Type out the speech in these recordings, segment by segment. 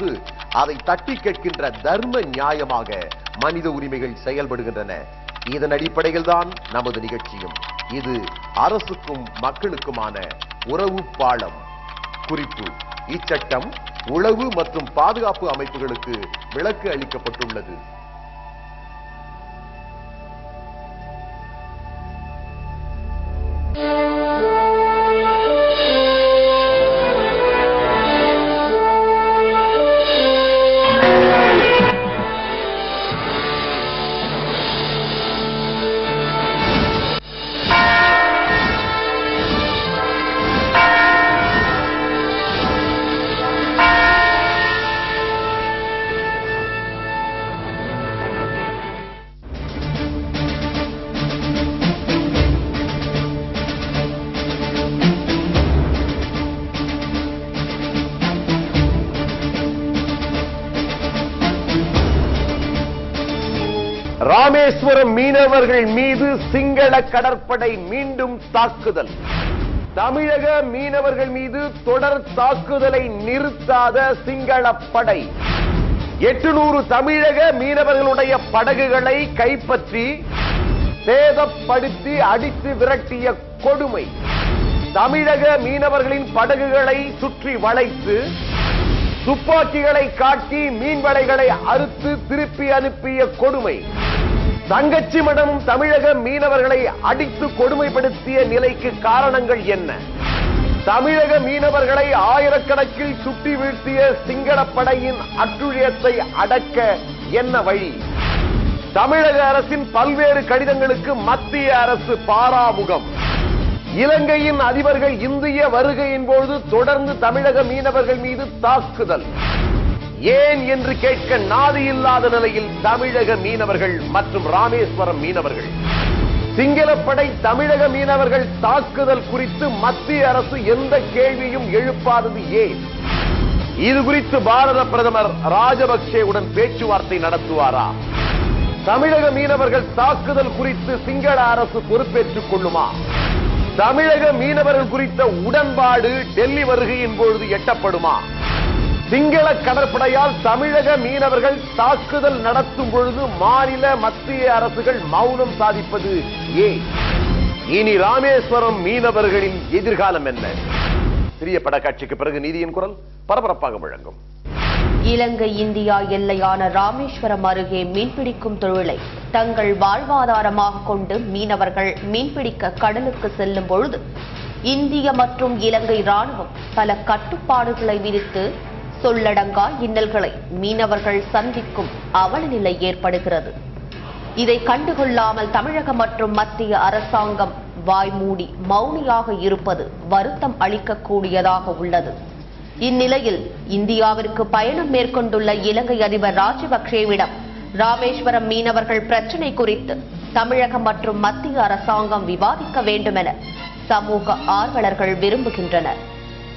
போது அதை தட்டி கேட்கின்ற தர்ம நியாயமாக மனித உரிமைகள் செயல்படுகின்றன. இதன் அடிப்படையில் தான் நமது நிகழ்ச்சியும். இது அரசுக்கும் மக்களுக்குமான உறவு பாலம். குறிப்பு இச்சட்டம் உளவு மற்றும் பாதுகாப்பு அமைப்புகளுக்கு விலக்கு அளிக்கப்பட்டுள்ளது. ராமேஸ்வரம் மீனவர்கள் மீது சிங்கள கடற்படை மீண்டும் தாக்குதல். தமிழக மீனவர்கள் மீது தொடர் தாக்குதலை நிறுத்தாத சிங்கள படை. எட்டுநூறு தமிழக மீனவர்களுடைய படகுகளை கைப்பற்றி சேதப்படுத்தி அடித்து விரட்டிய கொடுமை. தமிழக மீனவர்களின் படகுகளை சுற்றி வளைத்து துப்பாக்கிகளை காட்டி மீன்வலைகளை அறுத்து திருப்பி அனுப்பிய கொடுமை. தங்கச்சி மடமும் தமிழக மீனவர்களை அடித்து கொடுமைப்படுத்திய நிலைக்கு காரணங்கள் என்ன? தமிழக மீனவர்களை ஆயிரக்கணக்கில் சுட்டி வீழ்த்திய சிங்களப்படையின் அட்டுழியத்தை அடக்க என்ன வழி? தமிழக அரசின் பல்வேறு கடிதங்களுக்கு மத்திய அரசு பாராமுகம். இலங்கையின் அதிபர்கள் இந்திய வருகையின் போது தொடர்ந்து தமிழக மீனவர்கள் மீது தாக்குதல். ஏன் என்று கேட்க நாதி இல்லாத நிலையில் தமிழக மீனவர்கள் மற்றும் ராமேஸ்வரம் மீனவர்கள். சிங்களப்படை தமிழக மீனவர்கள் தாக்குதல் குறித்து மத்திய அரசு எந்த கேள்வியும் எழுப்பாதது ஏன்? இது குறித்து பாரத பிரதமர் ராஜபக்சேவுடன் பேச்சுவார்த்தை நடத்துவாரா? தமிழக மீனவர்கள் தாக்குதல் குறித்து சிங்கள அரசு பொறுப்பேற்றுக் கொள்ளுமா? தமிழக மீனவர்கள் குறித்த உடன்பாடு டெல்லி வருகையின் பொழுது எட்டப்படுமா? சிங்கள கடற்படையால் தமிழக மீனவர்கள் தாக்குதல் நடத்தும் பொழுது மாநில மத்திய அரசுகள் மௌனம் சாதிப்பது ஏன்? இனி ராமேஸ்வரம் மீனவர்களின் எதிர்காலம் என்ன? சிறிய படக்காட்சிக்கு பிறகு நீதியின் குரல் பரபரப்பாக முழங்கும். இலங்கை இந்தியா எல்லையான ராமேஸ்வரம் அருகே மீன்பிடிக்கும் தொழிலை தங்கள் வாழ்வாதாரமாக கொண்டு மீனவர்கள் மீன்பிடிக்க கடலுக்கு செல்லும் பொழுது இந்திய மற்றும் இலங்கை ராணுவம் பல கட்டுப்பாடுகளை விதித்து சொல்லடங்கா இன்னல்களை மீனவர்கள் சந்திக்கும் அவலநிலை ஏற்படுகிறது. இதை கண்டுகொள்ளாமல் தமிழகம் மற்றும் மத்திய அரசாங்கம் வாய்மூடி மௌனியாக இருப்பது வருத்தம் அளிக்கக்கூடியதாக உள்ளது. இந்நிலையில் இந்தியாவிற்கு பயணம் மேற்கொண்டுள்ள இலங்கை அதிபர் ராஜபக்சேவிடம் ராமேஸ்வரம் மீனவர்கள் பிரச்சினை குறித்து தமிழகம் மற்றும் மத்திய அரசாங்கம் விவாதிக்க வேண்டுமென சமூக ஆர்வலர்கள் விரும்புகின்றனர்.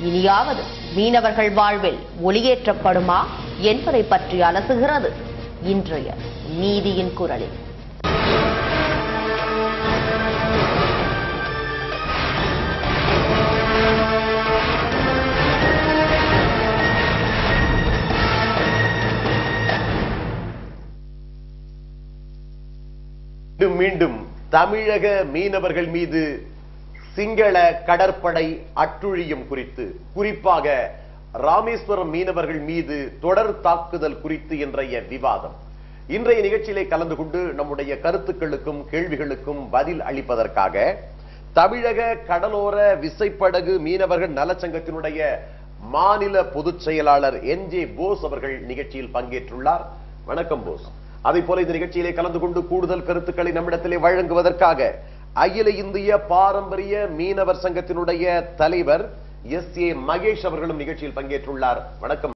இனியாவது மீனவர்கள் வாழ்வில் ஒளியேற்றப்படுமா என்பதை பற்றி அலசுகிறது இன்றைய நீதியின் குரலில். மீண்டும் மீண்டும் தமிழக மீனவர்கள் மீது சிங்கள கடற்படை அட்டுழியம் குறித்து குறிப்பாக ராமேஸ்வரம் மீனவர்கள் மீது தொடர் தாக்குதல் குறித்து இன்றைய விவாதம். இன்றைய நிகழ்ச்சியிலே கலந்து கொண்டு நம்முடைய கருத்துக்களுக்கும் கேள்விகளுக்கும் பதில் அளிப்பதற்காக தமிழக கடலோர விசைப்படகு மீனவர்கள் நலச்சங்கத்தினுடைய மாநில பொதுச் செயலாளர் என். ஜே. போஸ் அவர்கள் நிகழ்ச்சியில் பங்கேற்றுள்ளார். வணக்கம் போஸ். அதே போல இந்த நிகழ்ச்சியிலே கலந்து கொண்டு கூடுதல் கருத்துக்களை நம்மிடத்திலே வழங்குவதற்காக அகில இந்திய பாரம்பரிய மீனவர் சங்கத்தினுடைய தலைவர் எஸ் ஏ மகேஷ் அவர்களும் நிகழ்ச்சியில் பங்கேற்றுள்ளார். வணக்கம்